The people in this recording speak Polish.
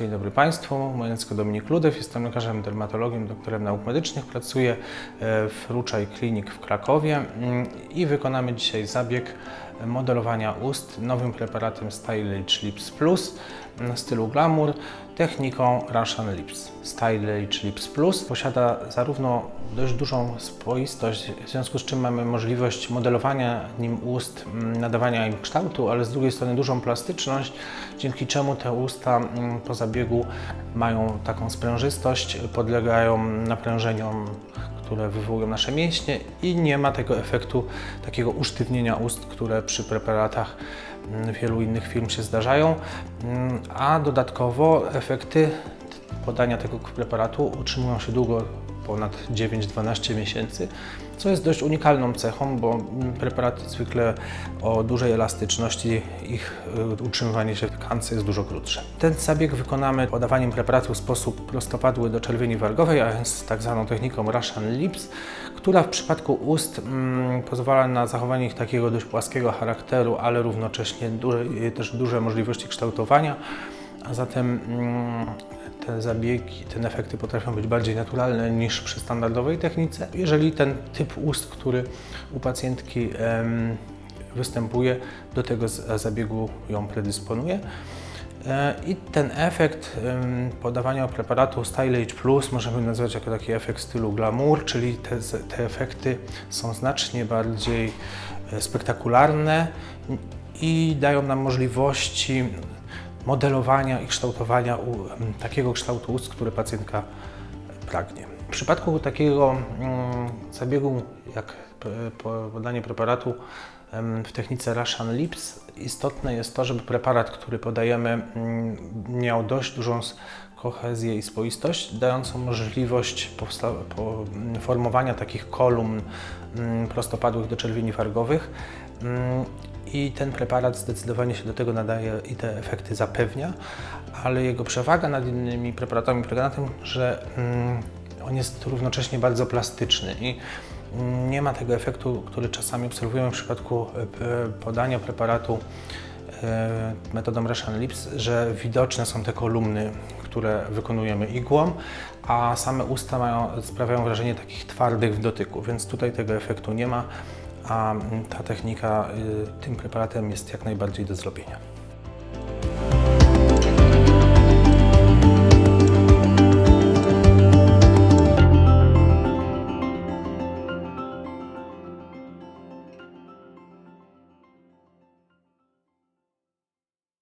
Dzień dobry Państwu, moje nazwisko Dominik Ludew, jestem lekarzem dermatologiem, doktorem nauk medycznych, pracuję e, w Ruczaj Klinik w Krakowie mm, i wykonamy dzisiaj zabieg modelowania ust nowym preparatem Stylish Lips Plus stylu glamour techniką Russian Lips. Stylish Lips Plus posiada zarówno dość dużą spoistość, w związku z czym mamy możliwość modelowania nim ust, mm, nadawania im kształtu, ale z drugiej strony dużą plastyczność, dzięki czemu te usta mm, po zabiegu mają taką sprężystość, podlegają naprężeniom, które wywołują nasze mięśnie i nie ma tego efektu takiego usztywnienia ust, które przy preparatach mm, wielu innych firm się zdarzają, Mm, a dodatkowo efekty podania tego preparatu utrzymują się długo, ponad 9-12 miesięcy, co jest dość unikalną cechą, bo preparaty zwykle o dużej elastyczności, ich y, utrzymywanie się w tkance jest dużo krótsze. Ten zabieg wykonamy podawaniem preparatu w sposób prostopadły do czerwieni wargowej, a więc tak zwaną techniką Russian Lips, która w przypadku ust mm, pozwala na zachowanie ich takiego dość płaskiego charakteru, ale równocześnie duże, też duże możliwości kształtowania, a zatem mm, te zabiegi, te efekty potrafią być bardziej naturalne niż przy standardowej technice. Jeżeli ten typ ust, który u pacjentki występuje, do tego zabiegu ją predysponuje. E, I ten efekt podawania preparatu Stylish Plus możemy nazwać jako taki efekt stylu glamour, czyli te, te efekty są znacznie bardziej e, spektakularne i dają nam możliwości modelowania i kształtowania takiego kształtu ust, który pacjentka pragnie. W przypadku takiego mm, zabiegu jak podanie preparatu w technice Russian Lips, istotne jest to, żeby preparat, który podajemy, mm, miał dość dużą kohezję i spoistość, dającą możliwość mm, formowania takich kolumn prostopadłych do czerwieni wargowych. I ten preparat zdecydowanie się do tego nadaje i te efekty zapewnia, ale jego przewaga nad innymi preparatami polega na tym, że mm, on jest równocześnie bardzo plastyczny i mm, nie ma tego efektu, który czasami obserwujemy w przypadku e, podania preparatu e, metodą Russian Lips, że widoczne są te kolumny, które wykonujemy igłą, a same usta mają, sprawiają wrażenie takich twardych w dotyku, więc tutaj tego efektu nie ma, a ta technika y, tym preparatem jest jak najbardziej do zrobienia.